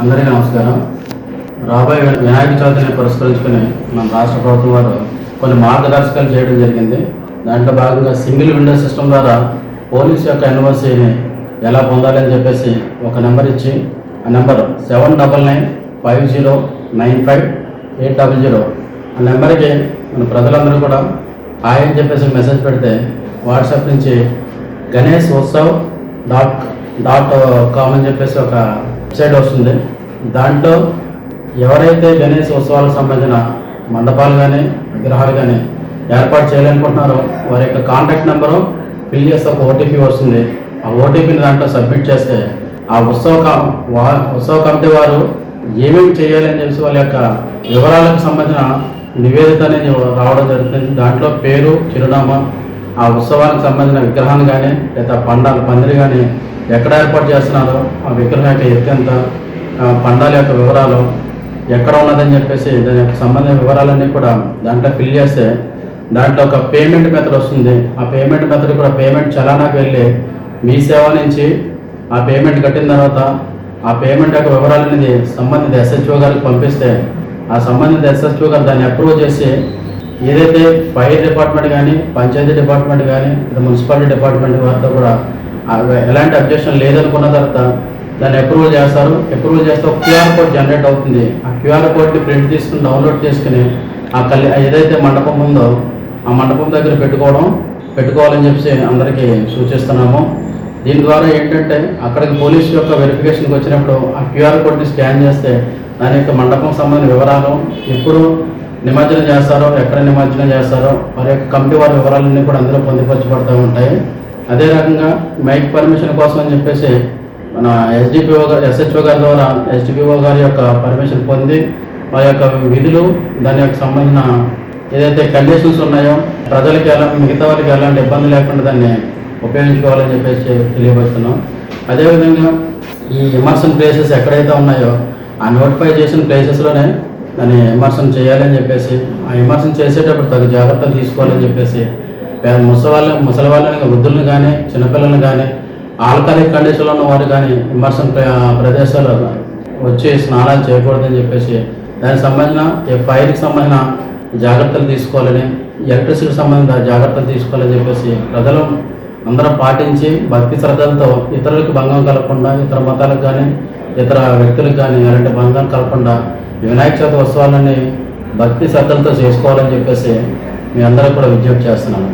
అందరికీ నమస్కారం. రాబోయే వినాయక చవితిని పురస్కరించుకుని మన రాష్ట్ర ప్రభుత్వం వారు కొన్ని మార్గదర్శకాలు చేయడం జరిగింది. దాంట్లో భాగంగా సింగిల్ విండో సిస్టమ్ ద్వారా పోలీస్ యొక్క ఎన్ఓసీని ఎలా పొందాలని చెప్పేసి ఒక నెంబర్ ఇచ్చి ఆ number seven double nine five zero nine five eight double zero. ఆ నెంబర్కి మన ప్రజలందరూ కూడా హాయ్ అని చెప్పేసి మెసేజ్ పెడితే వాట్సాప్ నుంచి Ganesh Utsav dot dot com అని చెప్పేసి ఒక వెబ్సైట్ వస్తుంది. దాంట్లో ఎవరైతే గణేష్ ఉత్సవాలకు సంబంధించిన మండపాలు కానీ విగ్రహాలు కానీ ఏర్పాటు చేయాలనుకుంటున్నారో వారి యొక్క కాంటాక్ట్ నెంబరు ఫిల్ చేస్తే ఒక ఓటీపీ వస్తుంది. ఆ ఓటీపీని దాంట్లో సబ్మిట్ చేస్తే ఆ ఉత్సవ వా- ఉత్సవ కమిటీ వారు ఏమేమి చేయాలని చెప్పి వాళ్ళ యొక్క వివరాలకు సంబంధించిన నివేదిక అనేది రావడం జరుగుతుంది. దాంట్లో పేరు చిరునామా ఆ ఉత్సవానికి సంబంధించిన విగ్రహాన్ని కానీ లేదా పండాలు పందిరి కానీ ఎక్కడ ఏర్పాటు చేస్తున్నారో ఆ విగ్రహం యొక్క ఎత్తెంత పండాల యొక్క వివరాలు ఎక్కడ ఉన్నదని చెప్పేసి దాని యొక్క సంబంధించిన వివరాలన్నీ కూడా దాంట్లో ఫిల్ చేస్తే దాంట్లో ఒక పేమెంట్ మెథడ్ వస్తుంది. ఆ పేమెంట్ మెథడ్ కూడా పేమెంట్ చలానాకి వెళ్ళి మీ సేవ నుంచి ఆ పేమెంట్ కట్టిన తర్వాత ఆ పేమెంట్ యొక్క వివరాలు అనేది సంబంధిత ఎస్హెచ్ఓ గారికి పంపిస్తే ఆ సంబంధిత ఎస్హెచ్ఓ గారు దాన్ని అప్రూవ్ చేసి ఏదైతే ఫైర్ డిపార్ట్మెంట్ కానీ పంచాయతీ డిపార్ట్మెంట్ కానీ లేదా మున్సిపాలిటీ డిపార్ట్మెంట్ వారితో కూడా ఎలాంటి అబ్జెక్షన్ లేదనుకున్న తర్వాత దాన్ని అప్రూవల్ చేస్తారు. అప్రూవల్ చేస్తే ఒక క్యూఆర్ కోడ్ జనరేట్ అవుతుంది. ఆ క్యూఆర్ కోడ్ని ప్రింట్ తీసుకుని డౌన్లోడ్ చేసుకుని ఆ కళ్యాణ ఏదైతే మండపం ఉందో ఆ మండపం దగ్గర పెట్టుకోవడం పెట్టుకోవాలని చెప్పి అందరికీ సూచిస్తున్నాము. దీని ద్వారా ఏంటంటే అక్కడికి పోలీసు యొక్క వెరిఫికేషన్కి వచ్చినప్పుడు ఆ క్యూఆర్ కోడ్ని స్కాన్ చేస్తే దాని యొక్క మండపం సంబంధించిన వివరాలు ఎప్పుడు నిమజ్జనం చేస్తారో ఎక్కడ నిమజ్జనం చేస్తారో వారి యొక్క కమిటీ వారి వివరాలన్నీ కూడా అందులో పొందుపరచబడుతూ ఉంటాయి. అదే రకంగా మైక్ పర్మిషన్ కోసం అని చెప్పేసి మన ఎస్డిపిఓ గారు ఎస్హెచ్ఓ గారి ద్వారా ఎస్డిపిఓ గారి యొక్క పర్మిషన్ పొంది వారి యొక్క విధులు దాని యొక్క సంబంధించిన ఏదైతే కండిషన్స్ ఉన్నాయో ప్రజలకి ఎలా మిగతా వారికి ఎలాంటి ఇబ్బంది లేకుండా దాన్ని ఉపయోగించుకోవాలని చెప్పేసి తెలియపరుస్తున్నాం. అదేవిధంగా ఈ ఇమర్షన్ ప్లేసెస్ ఎక్కడైతే ఉన్నాయో ఆ నోటిఫై చేసిన ప్లేసెస్లోనే దాన్ని విమర్శనం చేయాలని చెప్పేసి ఆ ఇమర్షన్ చేసేటప్పుడు తగు జాగ్రత్తలు తీసుకోవాలని చెప్పేసి పే- ముసవాళ్ళ ముసలి వాళ్ళని వృద్ధులను కానీ చిన్నపిల్లలను కానీ ఆల్కహాలిక్ కండిషన్లో ఉన్న వారు కానీ విమర్శన ప్ర- ప్రదేశాలు వచ్చి స్నానాలు చేయకూడదని చెప్పేసి దానికి సంబంధించిన ఈ ఫైర్కి సంబంధించిన జాగ్రత్తలు తీసుకోవాలని ఎలక్ట్రిసిటీకి సంబంధించిన జాగ్రత్తలు తీసుకోవాలని చెప్పేసి ప్రజలు అందరం పాటించి భక్తి శ్రద్ధలతో ఇతరులకు భంగం కలగకుండా ఇతర మతాలకు కానీ ఇతర వ్యక్తులకు కానీ ఎలాంటి భంగం కలగకుండా వినాయక చవితి ఉత్సవాలని భక్తి శ్రద్ధలతో చేసుకోవాలని చెప్పేసి మీ అందరూ కూడా విజ్ఞప్తి చేస్తున్నాను.